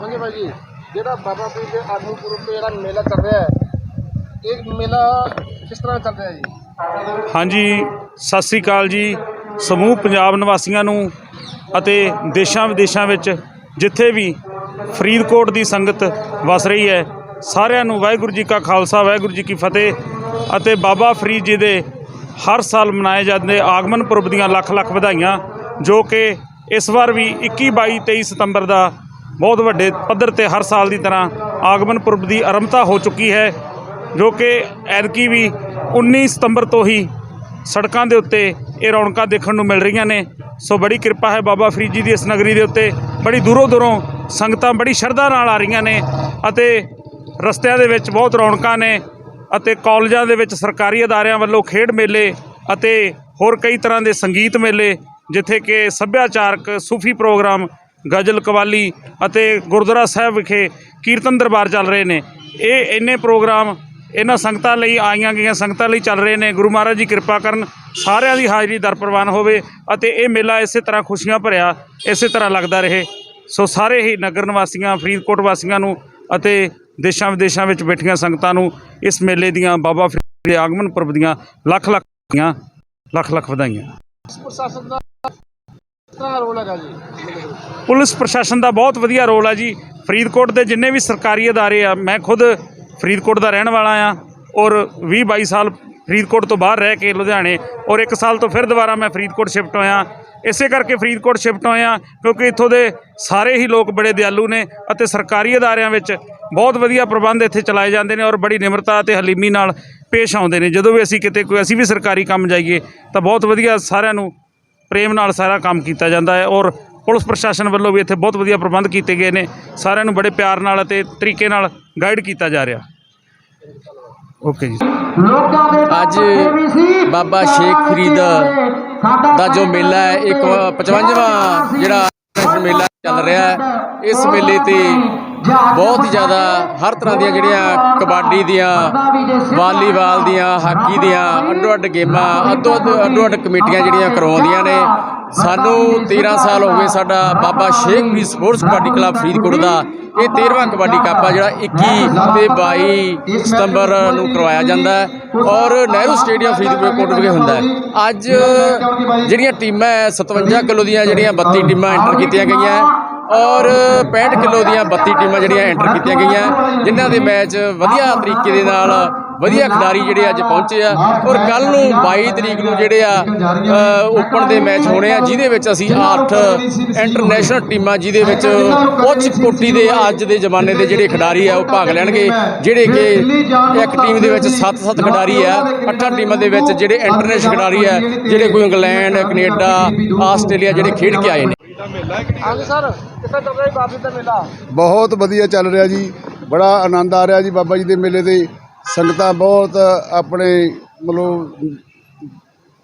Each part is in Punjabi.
ਹਾਂਜੀ ਭਾਈ ਜਿਹੜਾ ਬਾਬਾ ਫਰੀਦ ਦੇ ਆਦਮਪੁਰ ਤੇ ਜਿਹੜਾ ਮੇਲਾ ਚੱਲ ਰਿਹਾ ਹੈ, ਇਹ ਮੇਲਾ ਕਿਸ ਤਰ੍ਹਾਂ ਚੱਲ ਰਿਹਾ ਜੀ? ਹਾਂਜੀ, ਸਤਿ ਸ੍ਰੀ ਅਕਾਲ ਜੀ। ਸਮੂਹ ਪੰਜਾਬ ਨਿਵਾਸੀਆਂ ਨੂੰ ਅਤੇ ਦੇਸ਼ਾਂ ਵਿਦੇਸ਼ਾਂ ਵਿੱਚ ਜਿੱਥੇ ਵੀ ਫਰੀਦਕੋਟ ਦੀ ਸੰਗਤ ਵਸ ਰਹੀ ਹੈ, ਸਾਰਿਆਂ ਨੂੰ ਵਾਹਿਗੁਰੂ ਜੀ ਕਾ ਖਾਲਸਾ, ਵਾਹਿਗੁਰੂ ਜੀ ਕੀ ਫਤਿਹ ਅਤੇ ਬਾਬਾ ਫਰੀਦ ਜੀ ਦੇ ਹਰ ਸਾਲ ਮਨਾਏ ਜਾਂਦੇ ਆਗਮਨ ਪੁਰਬ ਦੀਆਂ ਲੱਖ ਲੱਖ ਵਧਾਈਆਂ ਜੋ ਕਿ ਇਸ ਵਾਰ ਵੀ 21 22 23 ਸਤੰਬਰ ਦਾ ਬਹੁਤ ਵੱਡੇ ਪੱਧਰ ਤੇ ਹਰ ਸਾਲ ਦੀ ਤਰ੍ਹਾਂ ਆਗਮਨ ਪੁਰਬ ਦੀ ਆਰੰਭਤਾ ਹੋ ਚੁੱਕੀ ਹੈ, ਜੋ ਕਿ ਐਤਕੀ ਵੀ 19 ਸਤੰਬਰ ਤੋਂ ਹੀ ਸੜਕਾਂ ਦੇ ਉੱਤੇ ਇਹ ਰੌਣਕਾਂ ਦੇਖਣ ਨੂੰ ਮਿਲ ਰਹੀਆਂ ਨੇ। ਸੋ ਬੜੀ ਕਿਰਪਾ ਹੈ ਬਾਬਾ ਫਰੀਦ ਜੀ ਦੀ ਇਸ ਨਗਰੀ ਦੇ ਉੱਤੇ। ਬੜੀ ਦੂਰੋਂ ਦੂਰੋਂ ਸੰਗਤਾਂ ਬੜੀ ਸ਼ਰਧਾ ਨਾਲ ਆ ਰਹੀਆਂ ਨੇ ਅਤੇ ਰਸਤਿਆਂ ਦੇ ਵਿੱਚ ਬਹੁਤ ਰੌਣਕਾਂ ਨੇ ਅਤੇ ਕਾਲਜਾਂ ਦੇ ਵਿੱਚ ਸਰਕਾਰੀ ਅਦਾਰਿਆਂ ਵੱਲੋਂ ਖੇਡ ਮੇਲੇ ਅਤੇ ਹੋਰ ਕਈ ਤਰ੍ਹਾਂ ਦੇ ਸੰਗੀਤ ਮੇਲੇ, ਜਿੱਥੇ ਕਿ ਸੱਭਿਆਚਾਰਕ ਸੂਫੀ ਪ੍ਰੋਗਰਾਮ ਗਜ਼ਲ ਕਵਾਲੀ ਅਤੇ ਗੁਰਦੁਆਰਾ ਸਾਹਿਬ ਵਿਖੇ ਕੀਰਤਨ ਦਰਬਾਰ ਚੱਲ ਰਹੇ ਨੇ। ਇਹ ਇੰਨੇ ਪ੍ਰੋਗਰਾਮ, ਇਹਨਾਂ ਸੰਗਤਾਂ ਲਈ ਆਈਆਂ ਗਈਆਂ ਸੰਗਤਾਂ ਲਈ ਚੱਲ ਰਹੇ ਨੇ। ਗੁਰੂ ਮਹਾਰਾਜ ਜੀ ਕਿਰਪਾ ਕਰਨ ਸਾਰਿਆਂ ਦੀ ਹਾਜ਼ਰੀ ਦਰ ਪ੍ਰਵਾਨ ਹੋਵੇ ਅਤੇ ਇਹ ਮੇਲਾ ਇਸੇ ਤਰ੍ਹਾਂ ਖੁਸ਼ੀਆਂ ਭਰਿਆ, ਇਸੇ ਤਰ੍ਹਾਂ ਲੱਗਦਾ ਰਹੇ। ਸੋ ਸਾਰੇ ਹੀ ਨਗਰ ਨਿਵਾਸੀਆਂ, ਫਰੀਦਕੋਟ ਵਾਸੀਆਂ ਨੂੰ ਅਤੇ ਦੇਸ਼ਾਂ ਵਿਦੇਸ਼ਾਂ ਵਿੱਚ ਬੈਠੀਆਂ ਸੰਗਤਾਂ ਨੂੰ ਇਸ ਮੇਲੇ ਦੀਆਂ ਬਾਬਾ ਫਰੀਦ ਦੇ ਆਗਮਨ ਪੁਰਬ ਦੀਆਂ ਲੱਖ ਲੱਖ ਵਧਾਈਆਂ ਲੱਖ ਲੱਖ ਵਧਾਈਆਂ ਪ੍ਰਸ਼ਾਸਨ ਦਾ ਦਾ ਰੋਲ ਹੈਗਾ ਜੀ? ਪੁਲਿਸ ਪ੍ਰਸ਼ਾਸਨ ਦਾ ਬਹੁਤ ਵਧੀਆ ਰੋਲ ਆ ਜੀ। ਫਰੀਦਕੋਟ ਦੇ ਜਿੰਨੇ ਵੀ ਸਰਕਾਰੀ ਅਦਾਰੇ ਆ, ਮੈਂ ਖੁਦ ਫਰੀਦਕੋਟ ਦਾ ਰਹਿਣ ਵਾਲਾ ਆ ਔਰ 20 22 ਸਾਲ ਫਰੀਦਕੋਟ ਤੋਂ ਬਾਹਰ ਰਹਿ ਕੇ ਲੁਧਿਆਣੇ ਔਰ 1 ਸਾਲ ਤੋਂ ਫਿਰ ਦੁਬਾਰਾ ਮੈਂ ਫਰੀਦਕੋਟ ਸ਼ਿਫਟ ਹੋਇਆ। ਇਸੇ ਕਰਕੇ ਫਰੀਦਕੋਟ ਸ਼ਿਫਟ ਹੋਇਆ ਕਿਉਂਕਿ ਇੱਥੋਂ ਦੇ ਸਾਰੇ ਹੀ ਲੋਕ ਬੜੇ ਦਿਆਲੂ ਨੇ ਅਤੇ ਸਰਕਾਰੀ ਅਦਾਰਿਆਂ ਵਿੱਚ ਬਹੁਤ ਵਧੀਆ ਪ੍ਰਬੰਧ ਇੱਥੇ ਚਲਾਏ ਜਾਂਦੇ ਨੇ ਔਰ ਬੜੀ ਨਿਮਰਤਾ ਅਤੇ ਹਲੀਮੀ ਨਾਲ ਪੇਸ਼ ਆਉਂਦੇ ਨੇ। ਜਦੋਂ ਵੀ ਅਸੀਂ ਕਿਤੇ ਕੋਈ, ਅਸੀਂ ਵੀ ਸਰਕਾਰੀ ਕੰਮ ਜਾਈਏ ਤਾਂ ਬਹੁਤ ਵਧੀਆ ਸਾਰਿਆਂ ਨੂੰ ਪ੍ਰੇਮ ਨਾਲ ਸਾਰਾ ਕੰਮ ਕੀਤਾ ਜਾਂਦਾ ਹੈ ਔਰ ਪੁਲਿਸ ਪ੍ਰਸ਼ਾਸਨ ਵੱਲੋਂ ਵੀ ਇੱਥੇ ਬਹੁਤ ਵਧੀਆ ਪ੍ਰਬੰਧ ਕੀਤੇ ਗਏ ਨੇ। ਸਾਰਿਆਂ ਨੂੰ ਬੜੇ ਪਿਆਰ ਨਾਲ ਅਤੇ ਤਰੀਕੇ ਨਾਲ ਗਾਈਡ ਕੀਤਾ ਜਾ ਰਿਹਾ। ਓਕੇ ਜੀ। ਅੱਜ ਬਾਬਾ ਸ਼ੇਖ ਫਰੀਦ ਦਾ ਜੋ ਮੇਲਾ ਹੈ ਇੱਕ 55ਵਾਂ ਜਿਹੜਾ ਮੇਲਾ ਚੱਲ ਰਿਹਾ ਹੈ ਇਸ ਮੇਲੇ ਤੇ ਬਹੁਤ ਹੀ ਜ਼ਿਆਦਾ ਹਰ ਤਰ੍ਹਾਂ ਦੀਆਂ ਜਿਹੜੀਆਂ ਕਬੱਡੀ ਦੀਆਂ ਵਾਲੀਬਾਲ ਦੀਆਂ ਹਾਕੀ ਦੀਆਂ ਅੱਡੋ ਅੱਡ ਗੇਮਾਂ ਅੱਡੋ ਅੱਡ ਅੱਡੋ ਅੱਡ ਕਮੇਟੀਆਂ ਜਿਹੜੀਆਂ ਕਰਵਾਉਂਦੀਆਂ ਨੇ। ਸਾਨੂੰ 13 ਸਾਲ ਹੋ ਗਏ ਸਾਡਾ ਬਾਬਾ ਸ਼ੇਖ ਫਰੀਦ ਸਪੋਰਟਸ ਕਬੱਡੀ ਕਲੱਬ ਫਰੀਦਕੋਟ ਦਾ। ਇਹ 13ਵਾਂ ਕਬੱਡੀ ਕੱਪ ਆ ਜਿਹੜਾ 21 ਤੇ 22 ਸਤੰਬਰ ਨੂੰ ਕਰਵਾਇਆ ਜਾਂਦਾ ਔਰ ਨਹਿਰੂ ਸਟੇਡੀਅਮ ਫਰੀਦਕੋਟ ਵਿਖੇ ਹੁੰਦਾ ਅੱਜ ਜਿਹੜੀਆਂ ਟੀਮਾਂ ਹੈ 57 ਕਿਲੋ ਦੀਆਂ ਜਿਹੜੀਆਂ 32 ਟੀਮਾਂ ਐਂਟਰ ਕੀਤੀਆਂ ਗਈਆਂ ਔਰ 65 ਕਿਲੋ ਦੀਆਂ 32 ਟੀਮਾਂ ਜਿਹੜੀਆਂ ਐਂਟਰ ਕੀਤੀਆਂ ਗਈਆਂ, ਜਿਨ੍ਹਾਂ ਦੇ ਮੈਚ ਵਧੀਆ ਤਰੀਕੇ ਦੇ ਨਾਲ ਵਧੀਆ ਖਿਡਾਰੀ ਜਿਹੜੇ ਅੱਜ ਪਹੁੰਚੇ ਆ। ਔਰ ਕੱਲ ਨੂੰ 22 ਤਰੀਕ ਨੂੰ ਜਿਹੜੇ ਆ ਓਪਨ ਦੇ ਮੈਚ ਹੋਣੇ ਆ, ਜਿਹਦੇ ਵਿੱਚ ਅਸੀਂ 8 ਇੰਟਰਨੈਸ਼ਨਲ ਟੀਮਾਂ ਜਿਹਦੇ ਵਿੱਚ ਉੱਚ ਕੋਟੀ ਦੇ ਅੱਜ ਦੇ ਜ਼ਮਾਨੇ ਦੇ ਜਿਹੜੇ ਖਿਡਾਰੀ ਆ, ਉਹ ਭਾਗ ਲੈਣਗੇ, ਜਿਹੜੇ ਕਿ ਇੱਕ ਟੀਮ ਦੇ ਵਿੱਚ 7-7 ਖਿਡਾਰੀ ਆ, ਅੱਠਾਂ ਟੀਮਾਂ ਦੇ ਵਿੱਚ ਜਿਹੜੇ ਇੰਟਰਨੈਸ਼ਨਲ ਖਿਡਾਰੀ ਆ, ਜਿਹੜੇ ਕੋਈ ਇੰਗਲੈਂਡ, ਕੈਨੇਡਾ, ਆਸਟ੍ਰੇਲੀਆ ਜਿਹੜੇ ਖੇਡ ਕੇ ਆਏ ਨੇ। ਹਾਂਜੀ ਸਰ ਕਿੱਦਾਂ ਚੱਲ ਰਿਹਾ ਜੀ ਬਾਬਾ ਫਰੀਦ ਦਾ ਮੇਲਾ? ਬਹੁਤ ਵਧੀਆ ਚੱਲ ਰਿਹਾ ਜੀ ਬੜਾ ਆਨੰਦ ਆ ਰਿਹਾ ਜੀ ਬਾਬਾ ਜੀ ਦੇ ਮੇਲੇ ਤੇ। ਸੰਗਤਾਂ ਬਹੁਤ ਆਪਣੇ ਮਤਲਬ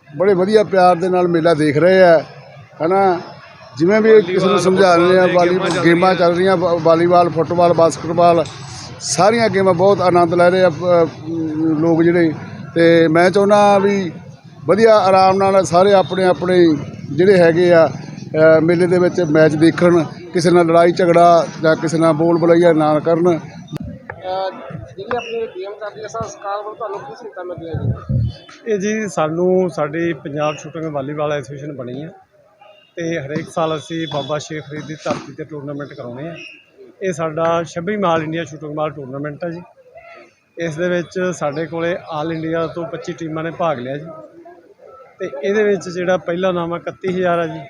ਬੜੇ ਵਧੀਆ ਪਿਆਰ ਦੇ ਨਾਲ ਮੇਲਾ ਦੇਖ ਰਹੇ ਆ ਹਨਾ? ਜਿਵੇਂ ਵੀ ਕਿਸੇ ਨੂੰ ਸਮਝਾ ਰਹੇ ਆ ਵਾਲੀ ਗੇਮਾਂ ਚੱਲ ਰਹੀਆਂ। ਵਾ- ਵਾਲੀਬਾਲ ਫੁੱਟਬਾਲ ਬਾਸਕਟਬਾਲ ਸਾਰੀਆਂ ਗੇਮਾਂ ਬਹੁਤ ਆਨੰਦ ਲੈ ਰਹੇ ਆ ਲੋਕ ਜਿਹੜੇ। ਤੇ ਮੈਂ ਚਾਹੁੰਦਾ ਵੀ ਵਧੀਆ ਆਰਾਮ ਨਾਲ ਸਾਰੇ ਆਪਣੇ ਆਪਣੇ ਜਿਹੜੇ ਹੈਗੇ ਆ ਮੇਲੇ ਦੇ ਵਿੱਚ ਮੈਚ ਦੇਖਣ ਕਿਸੇ ਨਾਲ ਲੜਾਈ ਝਗੜਾ ਜਾਂ ਕਿਸੇ ਨਾਲ ਬੋਲ ਬਲਈਆ ਨਾ ਕਰਨ। ਜਿਹੜੀ ਆਪਣੀ ਗੇਮ ਚੱਲਦੀ ਹੈ ਸਰ ਸਰਕਾਰ ਵੱਲੋਂ ਤੁਹਾਨੂੰ ਕੀ ਸਹੂਲਤਾਂ ਮਿਲਦੀਆਂ ਜੀ? ਇਹ ਜੀ ਸਾਨੂੰ ਸਾਡੀ ਪੰਜਾਬ ਸ਼ੂਟਿੰਗ ਵਾਲੀਬਾਲ ਐਸੋਸੀਏਸ਼ਨ ਬਣੀ ਹੈ ਤੇ ਹਰੇਕ ਸਾਲ ਅਸੀਂ ਬਾਬਾ ਸ਼ੇਖ ਫਰੀਦ ਦੀ ਧਰਤੀ ਤੇ ਟੂਰਨਾਮੈਂਟ ਕਰਾਉਂਦੇ ਆ। ਇਹ ਸਾਡਾ 26 ਮਾਲ ਇੰਡੀਆ ਸ਼ੂਟਿੰਗ ਮਾਲ ਟੂਰਨਾਮੈਂਟ ਹੈ ਜੀ। ਇਸ ਦੇ ਵਿੱਚ ਸਾਡੇ ਕੋਲੇ ਆਲ ਇੰਡੀਆ ਤੋਂ 25 ਟੀਮਾਂ ਨੇ ਭਾਗ ਲਿਆ ਜੀ। ਤੇ ਇਹਦੇ ਵਿੱਚ ਜਿਹੜਾ ਪਹਿਲਾ ਨਾਮ ਹੈ 31000 ਹੈ ਜੀ।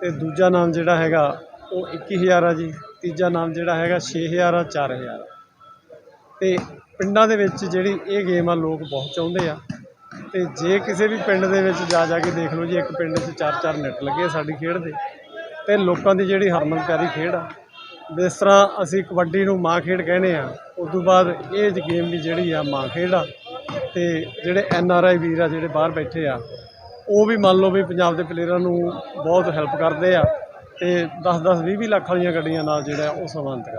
ਅਤੇ ਦੂਜਾ ਨਾਮ ਜਿਹੜਾ ਹੈਗਾ, ਉਹ ਇੱਕੀ ਹਜ਼ਾਰ ਆ ਜੀ। ਤੀਜਾ ਨਾਮ ਜਿਹੜਾ ਹੈਗਾ, ਛੇ ਹਜ਼ਾਰ ਆ, ਚਾਰ 4000 ਅਤੇ ਪਿੰਡਾਂ ਦੇ ਵਿੱਚ ਜਿਹੜੀ ਇਹ ਗੇਮ ਆ, ਲੋਕ ਬਹੁਤ ਚਾਹੁੰਦੇ ਆ। ਅਤੇ ਜੇ ਕਿਸੇ ਵੀ ਪਿੰਡ ਦੇ ਵਿੱਚ ਜਾ ਜਾ ਕੇ ਦੇਖ ਲਓ ਜੀ, ਇੱਕ ਪਿੰਡ 'ਚ ਚਾਰ ਚਾਰ ਨੈੱਟ ਲੱਗੇ ਆ ਸਾਡੀ ਖੇਡ ਦੇ। ਅਤੇ ਲੋਕਾਂ ਦੀ ਜਿਹੜੀ ਹਰਮਨ ਪਿਆਰੀ ਖੇਡ ਆ, ਜਿਸ ਤਰ੍ਹਾਂ ਅਸੀਂ ਕਬੱਡੀ ਨੂੰ ਮਾਂ ਖੇਡ ਕਹਿੰਦੇ ਆ ਉਸ ਤੋਂ ਬਾਅਦ ਇਹ ਗੇਮ ਵੀ ਜਿਹੜੀ ਆ, ਮਾਂ ਖੇਡ ਆ। ਅਤੇ ਜਿਹੜੇ ਐਨ ਆਰ ਆਈ ਵੀਰ ਆ, ਜਿਹੜੇ ਬਾਹਰ ਬੈਠੇ ਆ ਉਹ ਵੀ ਮੰਨ ਲਓ ਵੀ ਪੰਜਾਬ ਦੇ ਪਲੇਅਰਾਂ ਨੂੰ ਬਹੁਤ ਹੈਲਪ ਕਰਦੇ ਆ ਅਤੇ ਦਸ ਦਸ ਵੀਹ ਵੀਹ ਲੱਖ ਵਾਲੀਆਂ ਗੱਡੀਆਂ ਨਾਲ ਜਿਹੜਾ ਉਹ ਸਮਾਨਤ ਕਰ